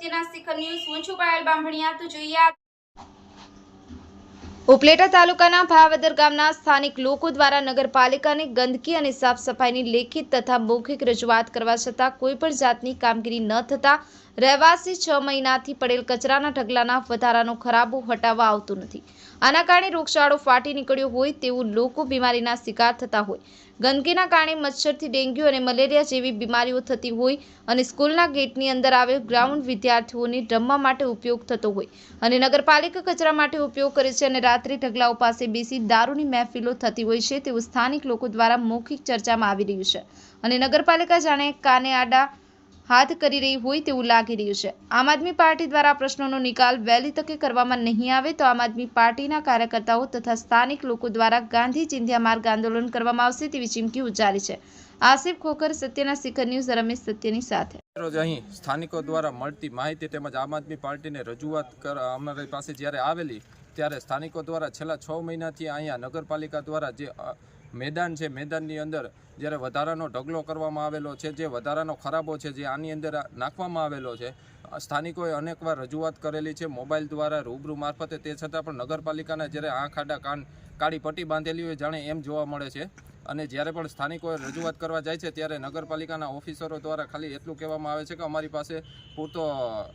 સત્યના શિખર ન્યૂઝ હું છું પાયલ બાંભણિયા તો જોઈએ ઉપલેટા તાલુકાના ભાવદર ગામના સ્થાનિક લોકો દ્વારા નગરપાલિકાની ગંદકી અને સાફ સફાઈની લેખિત તથા મૌખિક રજૂઆત કરવા છતાં કોઈપણ જાતની કામગીરી ન થતાં રહેવાસી છ મહિનાથી પડેલ કચરાના ઢગલાના વધારાનો ખરાબો હટાવવા આવતું નથી. આના કારણે રોગચાળો ફાટી નીકળ્યો હોય તેવું લોકો બીમારીના શિકાર થતા હોય. ગંદકીના કારણે મચ્છરથી ડેન્ગ્યુ અને મલેરિયા જેવી બીમારીઓ થતી હોય અને સ્કૂલના ગેટની અંદર આવેલ ગ્રાઉન્ડ વિદ્યાર્થીઓને રમવા માટે ઉપયોગ થતો હોય અને નગરપાલિકા કચરા માટે ઉપયોગ કરે છે અને રાત્રે ઢગલાઓ પાસે બેસી દારૂની મહેફિલો થતી હોય છે તેવું સ્થાનિક લોકો દ્વારા મૌખિક ચર્ચામાં આવી રહ્યું છે. અને નગરપાલિકા જાણે કાને આડા હાથ કરી રહી હોય તેવું લાગી રહ્યું છે. આમ આદમી પાર્ટી દ્વારા પ્રશ્નોનો નિકાલ વહેલી તકે કરવામાં નહીં આવે તો આમ આદમી પાર્ટીના કાર્યકર્તાઓ તથા સ્થાનિક લોકો દ્વારા ગાંધી ચિંધ્યા માર્ગ આંદોલન કરવામાં આવશે તેવી ચીમકી ઉચ્ચારી છે. આસિફ ખોખર, સત્યના શિખર ન્યૂઝ, રમેશ સત્યની સાથે. રોજ અહીં સ્થાનિકો દ્વારા મળતી માહિતી તેમજ આમ આદમી પાર્ટીને રજૂઆત અમારી પાસે જ્યારે આવેલી, ત્યારે સ્થાનિકો દ્વારા છેલ્લા છ મહિનાથી અહીંયા નગરપાલિકા દ્વારા જે મેદાન છે, મેદાનની અંદર જ્યારે વધારાનો ઢગલો કરવામાં આવેલો છે, જે વધારાનો ખરાબો છે જે આની અંદર નાખવામાં આવેલો છે, સ્થાનિકોએ અનેકવાર રજૂઆત કરેલી છે, મોબાઈલ દ્વારા રૂબરૂ મારફતે. તે છતાં પણ નગરપાલિકાના જ્યારે આંખ આડા કાન, કાળી પટ્ટી બાંધેલી હોય જાણે એમ જોવા મળે છે. અને જ્યારે પણ સ્થાનિકોએ રજૂઆત કરવા જાય છે ત્યારે નગરપાલિકાના ઓફિસરો દ્વારા ખાલી એટલું કહેવામાં આવે છે કે અમારી પાસે પૂરતો,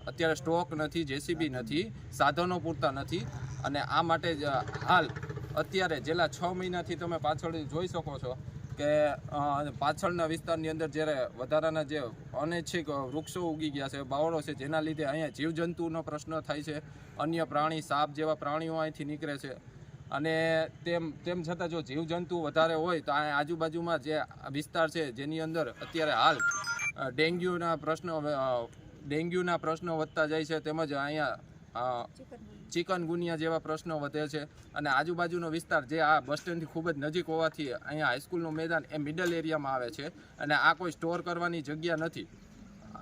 અત્યારે સ્ટોક નથી, જેસીબી નથી, સાધનો પૂરતા નથી. અને આ માટે હાલ અત્યારે છેલ્લા છ મહિનાથી તમે પાછળ જોઈ શકો છો કે પાછળના વિસ્તારની અંદર જ્યારે વધારાના જે અનૈચ્છિક વૃક્ષો ઉગી ગયા છે, બાવળો છે, જેના લીધે અહીંયા જીવજંતુનો પ્રશ્ન થાય છે, અન્ય પ્રાણી, સાપ જેવા પ્રાણીઓ અહીંથી નીકળે છે. અને તેમ તેમ છતાં જો જીવજંતુ વધારે હોય તો આ આજુબાજુમાં જે વિસ્તાર છે જેની અંદર અત્યારે હાલ ડેન્ગ્યુના પ્રશ્નો ડેન્ગ્યુના પ્રશ્નો વધતા જાય છે, તેમજ અહીંયા ચિકનગુનિયા જેવા પ્રશ્નો વધે છે. અને આજુબાજુનો વિસ્તાર જે આ બસ સ્ટેન્ડથી ખૂબ જ નજીક હોવાથી અહીંયા હાઈસ્કૂલનું મેદાન એ મિડલ એરિયામાં આવે છે. અને આ કોઈ સ્ટોર કરવાની જગ્યા નથી.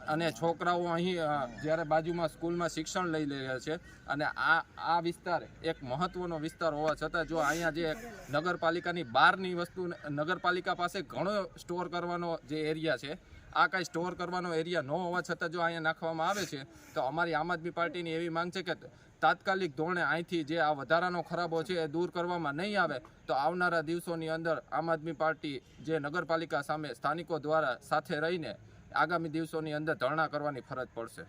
અને છોકરાઓ અહીં જ્યારે બાજુમાં સ્કૂલમાં શિક્ષણ લઈ રહ્યા છે. અને આ આ વિસ્તાર એક મહત્વનો વિસ્તાર હોવા છતાં જો અહીંયા જે નગરપાલિકાની બહારની વસ્તુ, નગરપાલિકા પાસે ઘણો સ્ટોર કરવાનો જે એરિયા છે આ કાંઈ સ્ટોર કરવાનો એરિયા ન હોવા છતાં જો અહીંયા નાખવામાં આવે છે, તો અમારી આમ આદમી પાર્ટીની એવી માંગ છે કે તાત્કાલિક ધોરણે અહીંથી જે આ વધારાનો ખરાબો છે એ દૂર કરવામાં નહીં આવે, તો આવનારા દિવસોની અંદર આમ આદમી પાર્ટી જે નગરપાલિકા સામે સ્થાનિકો દ્વારા સાથે રહીને આગામી દિવસોની અંદર ધરણા કરવાની ફરજ પડશે.